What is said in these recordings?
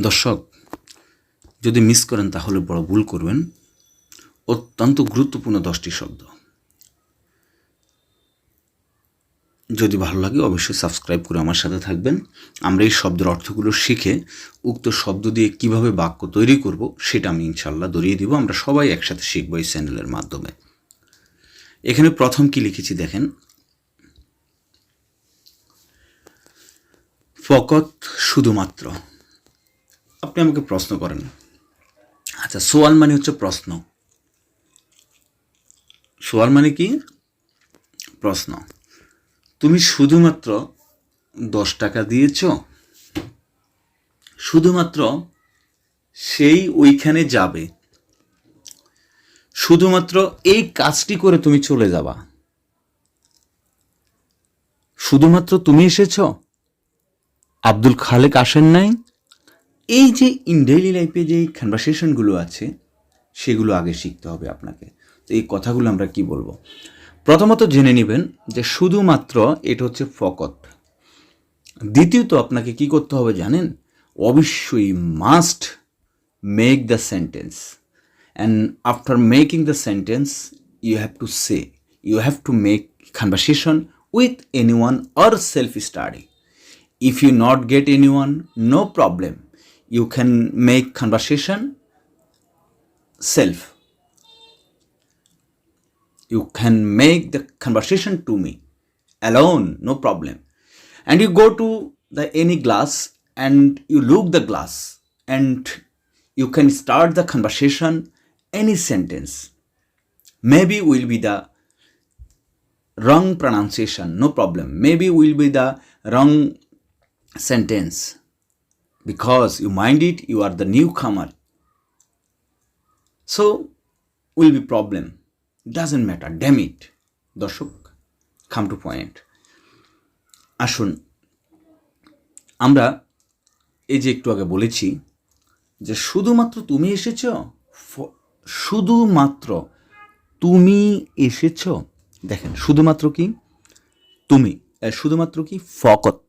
দর্শক, যদি মিস করেন তাহলে বড় ভুল করবেন। অত্যন্ত গুরুত্বপূর্ণ দশটি শব্দ। যদি ভালো লাগে অবশ্যই সাবস্ক্রাইব করে আমার সাথে থাকবেন। আমরা এই শব্দের অর্থগুলো শিখে উক্ত শব্দ দিয়ে কীভাবে বাক্য তৈরি করব সেটা আমি ইনশাল্লাহ ধরিয়ে দিব। আমরা সবাই একসাথে শিখব এই চ্যানেলের মাধ্যমে। এখানে প্রথম কি লিখেছি দেখেন। ফকত শুধুমাত্র। আপনি আমাকে প্রশ্ন করেন। আচ্ছা সোয়াল মানে হচ্ছে প্রশ্ন। সোয়াল মানে কি? প্রশ্ন। তুমি শুধুমাত্র দশ টাকা দিয়েছ। শুধুমাত্র সেই ওইখানে যাবে। শুধুমাত্র এই কাজটি করে তুমি চলে যাবা। শুধুমাত্র তুমি এসেছ? আব্দুল খালেক আসেন নাই? এই যে ইন ডেইলি লাইফে যে কনভারসেশনগুলো আছে, সেগুলো আগে শিখতে হবে আপনাকে। তো এই কথাগুলো আমরা কি বলব? প্রথমত জেনে নেবেন যে শুধুমাত্র এটা হচ্ছে ফকত। দ্বিতীয়ত আপনাকে কি করতে হবে জানেন? অবশ্যই must make the sentence and after making the sentence you have to say you have to make conversation with any one or self study if you not get anyone no problem you can make conversation self. You can make the conversation to me alone no problem. And you go to the any glass and you look the glass and you can start the conversation any sentence. Maybe will be the wrong pronunciation no problem. Maybe will be the wrong sentence because you mind it you are the newcomer so will be problem doesn't matter damn it দর্শক come to point আসুন আমরা এই যে একটু আগে বলেছি যে শুধুমাত্র তুমি এসেছ শুধুমাত্র তুমি এসেছ দেখেন শুধুমাত্র কি তুমি শুধুমাত্র কি ফকত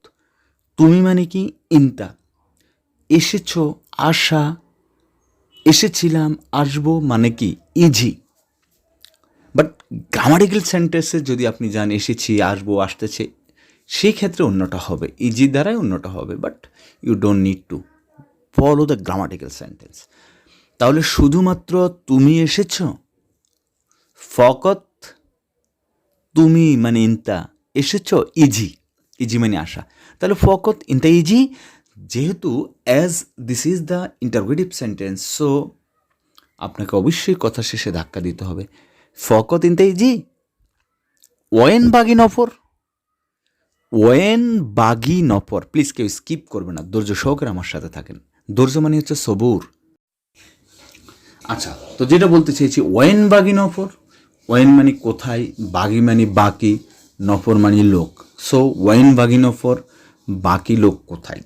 তুমি মানে কি ইনতা এসেছ, আশা, এসেছিলাম, আসব মানে কি? ইজি বাট গ্রামাটিক্যাল সেন্টেন্সে যদি আপনি যান, এসেছি, আসব, আসতেছে, সেই ক্ষেত্রে অন্যটা হবে। ইজি দ্বারাই অন্যটা হবে but you don't need to follow the grammatical sentence তাহলে শুধুমাত্র তুমি এসেছ? ফকত তুমি মানে ইনতা, এসেছ? ইজি ইজি মানে আসা তাহলে ফকত ইনতা ইজি যেহেতু as this is the interrogative sentence so আপনাকে অবশ্যই কথা শেষে ধাক্কা দিতে হবে। ফকত ইনতা ইজি ওয়েন বাগি নফর। ওয়েন বাগি নফর। প্লিজ কেউ স্কিপ করবে না। ধৈর্য সহকারে আমার সাথে থাকেন। ধৈর্য মানে হচ্ছে সবুর। আচ্ছা তো যেটা বলতে চেয়েছি ওয়েন বাগি নফর। ওয়েন মানে কোথায়, বাগি মানে বাকি, নফর মানে লোক। সো ওয়েন বাগি নফর, বাকি লোক কোথায়?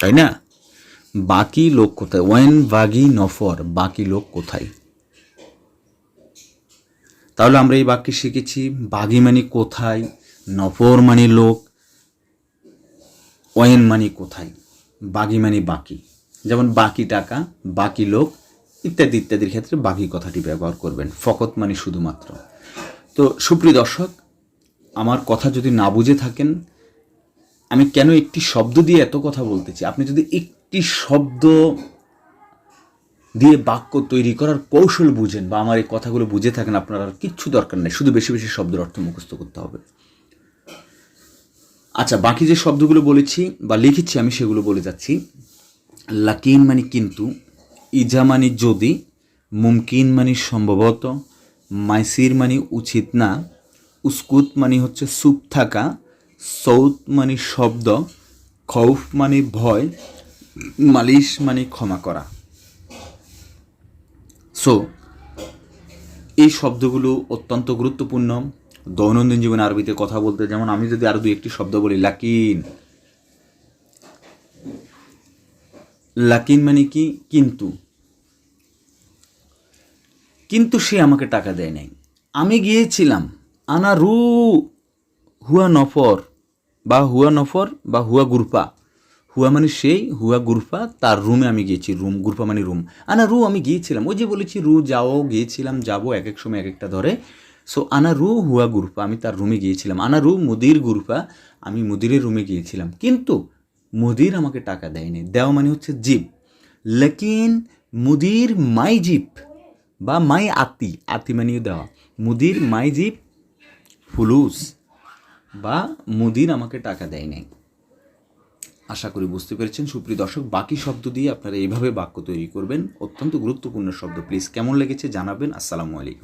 তাই না? বাকি লোক কোথায়? ওয়েন বাগি নফর, বাকি লোক কোথায়? তাহলে আমরা এই বাক্যে শিখেছি বাগি মানে কোথায়, নফর মানে লোক ওয়েন মানে কোথায়, বাগি মানে বাকি। যেমন বাকি টাকা, বাকি লোক, ইত্যাদি, ইত্যাদির ক্ষেত্রে বাকি কথাটি ব্যবহার করবেন, ফকত মানে শুধুমাত্র। তো সুপ্রিয় দর্শক, আমার কথা যদি না বুঝে থাকেন আমি কেন একটি শব্দ দিয়ে এত কথা বলতেছি? আপনি যদি একটি শব্দ দিয়ে বাক্য তৈরি করার কৌশল বুঝেন বা আমার এই কথাগুলো বুঝে থাকেন, আপনার আর কিচ্ছু দরকার নেই। শুধু বেশি বেশি শব্দের অর্থ মুখস্থ করতে হবে। আচ্ছা বাকি যে শব্দগুলো বলেছি বা লিখেছি, আমি সেগুলো বলে যাচ্ছি। লাকিন মানে কিন্তু, ইজা মানে যদি, মুমকিন মানে সম্ভবত, মাইসির মানে উচিত না, উস্কুত মানে হচ্ছে সুপ থাকা সৌত মানে শব্দ, খৌফ মানে ভয়, মালিশ মানে ক্ষমা করা। সো এই শব্দগুলো অত্যন্ত গুরুত্বপূর্ণ। দৈনন্দিন জীবনে আরবিতে কথা বলতে, যেমন আমি যদি আরও দু একটি শব্দ বলি, লাকিন। লাকিন মানে কি? কিন্তু। কিন্তু সে আমাকে টাকা দেয় নাই। আমি গিয়েছিলাম আনা রু হুয়া নফর। বা হুয়া নফর বা হুয়া গুরপা। হুয়া মানে সেই, হুয়া গুরফা তার রুমে আমি গিয়েছি, রুম গুরফা মানে রুম। আনা রু আমি গিয়েছিলাম, ওই যে বলেছি রু যাও, গিয়েছিলাম, যাব এক এক সময়, এক একটা ধরে। সো আনা রু, হুয়া গুরফা আমি তার রুমে গিয়েছিলাম। আনা রু, মুদির গুরফা আমি মুদিরের রুমে গিয়েছিলাম। কিন্তু মুদির আমাকে টাকা দেয়নি। দেওয়া মানে হচ্ছে জিপ লেকিন মুদির মাই জিপ বা মাই আতি। আতি মানিও দেওয়া। মুদির মাই জিপ ফুলুস। বা মুদির আমাকে টাকা দেয় নাই। আশা করি বুঝতে পেরেছেন, সুপ্রিয় দর্শক, বাকি শব্দ দিয়ে আপনারা এইভাবে বাক্য তৈরি করবেন। অত্যন্ত গুরুত্বপূর্ণ শব্দ। প্লিজ কেমন লেগেছে জানাবেন। আসসালামু আলাইকুম।